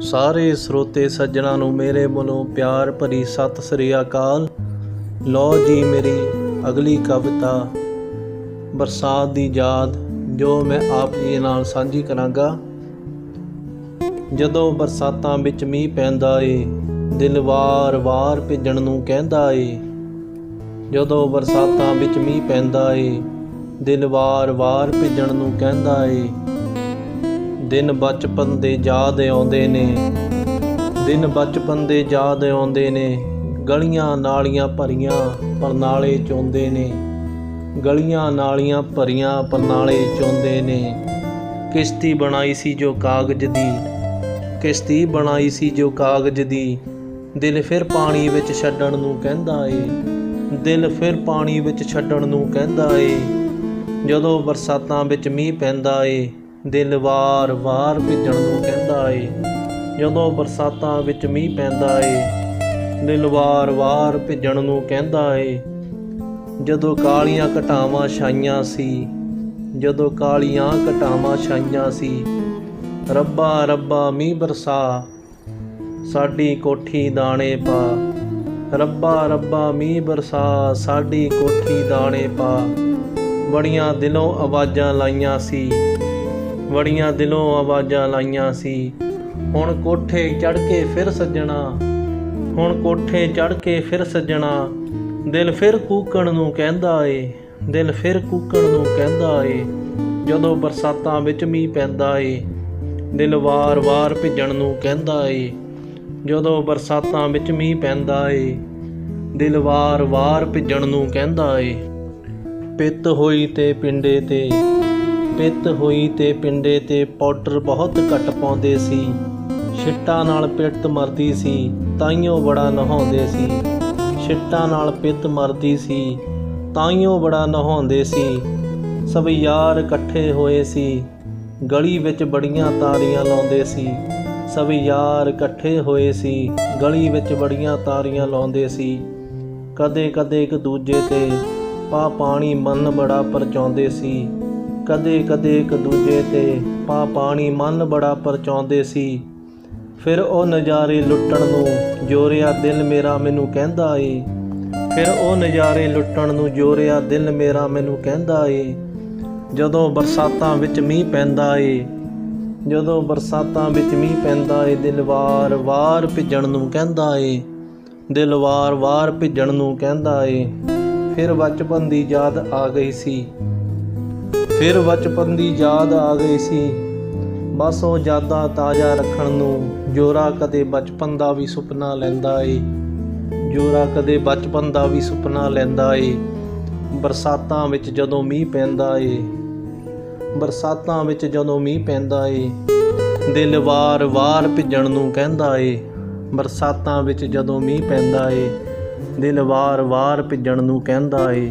ਸਾਰੇ ਸਰੋਤੇ ਸੱਜਣਾ ਨੂੰ ਮੇਰੇ ਵੱਲੋਂ ਪਿਆਰ ਭਰੀ ਸਤਿ ਸ੍ਰੀ ਅਕਾਲ। ਲਓ ਜੀ ਮੇਰੀ ਅਗਲੀ ਕਵਿਤਾ, ਬਰਸਾਤ ਦੀ ਯਾਦ, ਜੋ ਮੈਂ ਆਪ ਜੀ ਨਾਲ ਸਾਂਝੀ ਕਰਾਂਗਾ। ਜਦੋਂ ਬਰਸਾਤਾਂ ਵਿੱਚ ਮੀਂਹ ਪੈਂਦਾ ਏ, ਦਿਲ ਵਾਰ-ਵਾਰ ਭਿੱਜਣ ਨੂੰ ਕਹਿੰਦਾ ਏ। ਜਦੋਂ ਬਰਸਾਤਾਂ ਵਿੱਚ ਮੀਂਹ ਪੈਂਦਾ ਏ, ਦਿਲ ਵਾਰ-ਵਾਰ ਭਿੱਜਣ ਨੂੰ ਕਹਿੰਦਾ ਏ। ਦਿਨ ਬਚਪਨ ਦੇ ਯਾਦ ਆਉਂਦੇ ਨੇ। ਦਿਨ ਬਚਪਨ ਦੇ ਯਾਦ ਆਉਂਦੇ ਨੇ। ਗਲੀਆਂ ਨਾਲੀਆਂ ਭਰੀਆਂ ਪਰ ਚੋਂਦੇ ਨੇ। ਗਲੀਆਂ ਨਾਲੀਆਂ ਭਰੀਆਂ ਪਰ ਚੋਂਦੇ ਨੇ। ਕਿਸ਼ਤੀ ਬਣਾਈ ਸੀ ਜੋ ਕਾਗਜ਼ ਦੀ। ਕਿਸ਼ਤੀ ਬਣਾਈ ਸੀ ਜੋ ਕਾਗਜ਼ ਦੀ। ਦਿਲ ਫਿਰ ਪਾਣੀ ਵਿੱਚ ਛੱਡਣ ਨੂੰ ਕਹਿੰਦਾ ਏ। ਦਿਲ ਫਿਰ ਪਾਣੀ ਵਿੱਚ ਛੱਡਣ ਨੂੰ ਕਹਿੰਦਾ ਏ। ਜਦੋਂ ਬਰਸਾਤਾਂ ਵਿੱਚ ਮੀਂਹ ਪੈਂਦਾ ਏ ਦਿਲ ਵਾਰ-ਵਾਰ ਭਿੱਜਣ ਨੂੰ ਕਹਿੰਦਾ ਏ, ਜਦੋਂ ਬਰਸਾਤਾਂ ਵਿੱਚ ਮੀਂਹ ਪੈਂਦਾ ਏ ਦਿਲ ਵਾਰ-ਵਾਰ ਭਿੱਜਣ ਨੂੰ ਕਹਿੰਦਾ ਏ। ਜਦੋਂ ਕਾਲੀਆਂ ਘਟਾਵਾਂ ਛਾਈਆਂ ਸੀ, ਜਦੋਂ ਕਾਲੀਆਂ ਘਟਾਵਾਂ ਛਾਈਆਂ ਸੀ, ਰੱਬਾ ਰੱਬਾ ਮੀਂਹ ਬਰਸਾ, ਸਾਡੀ ਕੋਠੀ ਦਾਣੇ ਪਾ। ਰੱਬਾ ਰੱਬਾ ਮੀਂਹ ਬਰਸਾ, ਸਾਡੀ ਕੋਠੀ ਦਾਣੇ ਪਾ। ਬੜੀਆਂ ਦਿਲੋਂ ਆਵਾਜ਼ਾਂ ਲਾਈਆਂ ਸੀ। ਬੜੀਆਂ ਦਿਲੋਂ ਆਵਾਜ਼ਾਂ ਲਾਈਆਂ ਸੀ। ਹੁਣ ਕੋਠੇ ਚੜ ਕੇ ਫਿਰ ਸੱਜਣਾ। ਹੁਣ ਕੋਠੇ ਚੜ ਕੇ ਫਿਰ ਸੱਜਣਾ। ਦਿਲ ਫਿਰ ਕੂਕਣ ਨੂੰ ਕਹਿੰਦਾ ਏ, ਦਿਲ ਫਿਰ ਕੂਕਣ ਨੂੰ ਕਹਿੰਦਾ ਏ, ਜਦੋਂ ਬਰਸਾਤਾਂ ਵਿੱਚ ਮੀਂਹ ਪੈਂਦਾ ਏ, ਦਿਲ ਵਾਰ-ਵਾਰ ਭਿੱਜਣ ਨੂੰ ਕਹਿੰਦਾ ਏ, ਜਦੋਂ ਬਰਸਾਤਾਂ ਵਿੱਚ ਮੀਂਹ ਪੈਂਦਾ ਏ, ਦਿਲ ਵਾਰ-ਵਾਰ ਭਿੱਜਣ ਨੂੰ ਕਹਿੰਦਾ ਏ। ਪਿੱਤ ਹੋਈ ਤੇ ਪਿੰਡੇ ਤੇ ਪਿੱਤ ਹੋਈ ਤੇ ਪਿੰਡੇ ਤੇ ਪਾਊਡਰ ਬਹੁਤ ਘੱਟ ਪਾਉਂਦੇ ਸੀ। ਛਿੱਟਾਂ ਨਾਲ ਪਿੱਤ ਮਰਦੀ ਸੀ, ਤਾਈਓ ਬੜਾ ਨਹਾਉਂਦੇ ਸੀ। ਛਿੱਟਾਂ ਨਾਲ ਪਿੱਤ ਮਰਦੀ ਸੀ, ਤਾਈਓ ਬੜਾ ਨਹਾਉਂਦੇ ਸੀ। ਸਭ ਯਾਰ ਇਕੱਠੇ ਹੋਏ ਸੀ, ਗਲੀ ਵਿੱਚ ਬੜੀਆਂ ਤਾਰੀਆਂ ਲਾਉਂਦੇ ਸੀ। ਸਭ ਯਾਰ ਇਕੱਠੇ ਹੋਏ ਸੀ, ਗਲੀ ਵਿੱਚ ਬੜੀਆਂ ਤਾਰੀਆਂ ਲਾਉਂਦੇ ਸੀ। ਕਦੇ ਕਦੇ ਇੱਕ ਦੂਜੇ ਤੇ ਪਾ ਪਾਣੀ ਮਨ ਬੜਾ ਪਰਚਾਉਂਦੇ ਸੀ। ਕਦੇ ਕਦੇ ਇੱਕ ਦੂਜੇ ਤੇ ਪਾ ਪਾਣੀ ਮਨ ਬੜਾ ਪਰਚਾਉਂਦੇ ਸੀ। ਫਿਰ ਉਹ ਨਜ਼ਾਰੇ ਲੁੱਟਣ ਨੂੰ ਜੋਰਿਆ ਦਿਲ ਮੇਰਾ ਮੈਨੂੰ ਕਹਿੰਦਾ ਏ। ਫਿਰ ਉਹ ਨਜ਼ਾਰੇ ਲੁੱਟਣ ਨੂੰ ਜੋਰਿਆ ਦਿਲ ਮੇਰਾ ਮੈਨੂੰ ਕਹਿੰਦਾ ਏ। ਜਦੋਂ ਬਰਸਾਤਾਂ ਵਿੱਚ ਮੀਂਹ ਪੈਂਦਾ ਏ, ਜਦੋਂ ਬਰਸਾਤਾਂ ਵਿੱਚ ਮੀਂਹ ਪੈਂਦਾ ਏ, ਦਿਲ ਵਾਰ-ਵਾਰ ਭਿੱਜਣ ਨੂੰ ਕਹਿੰਦਾ ਏ। ਦਿਲ ਵਾਰ-ਵਾਰ ਭਿੱਜਣ ਨੂੰ ਕਹਿੰਦਾ ਏ। ਫਿਰ ਬਚਪਨ ਦੀ ਯਾਦ ਆ ਗਈ ਸੀ। ਫਿਰ ਬਚਪਨ ਦੀ ਯਾਦ ਆ ਗਈ ਸੀ। ਬਸ ਉਹ ਯਾਦਾਂ ਤਾਜ਼ਾ ਰੱਖਣ ਨੂੰ ਜੋਰਾ ਕਦੇ ਬਚਪਨ ਦਾ ਵੀ ਸੁਪਨਾ ਲੈਂਦਾ ਏ। ਜੋਰਾ ਕਦੇ ਬਚਪਨ ਦਾ ਵੀ ਸੁਪਨਾ ਲੈਂਦਾ ਏ। ਬਰਸਾਤਾਂ ਵਿੱਚ ਜਦੋਂ ਮੀਂਹ ਪੈਂਦਾ ਏ। ਬਰਸਾਤਾਂ ਵਿੱਚ ਜਦੋਂ ਮੀਂਹ ਪੈਂਦਾ ਏ। ਦਿਲ ਵਾਰ-ਵਾਰ ਭਿੱਜਣ ਨੂੰ ਕਹਿੰਦਾ ਏ। ਬਰਸਾਤਾਂ ਵਿੱਚ ਜਦੋਂ ਮੀਂਹ ਪੈਂਦਾ ਏ। ਦਿਲ ਵਾਰ-ਵਾਰ ਭਿੱਜਣ ਨੂੰ ਕਹਿੰਦਾ ਏ।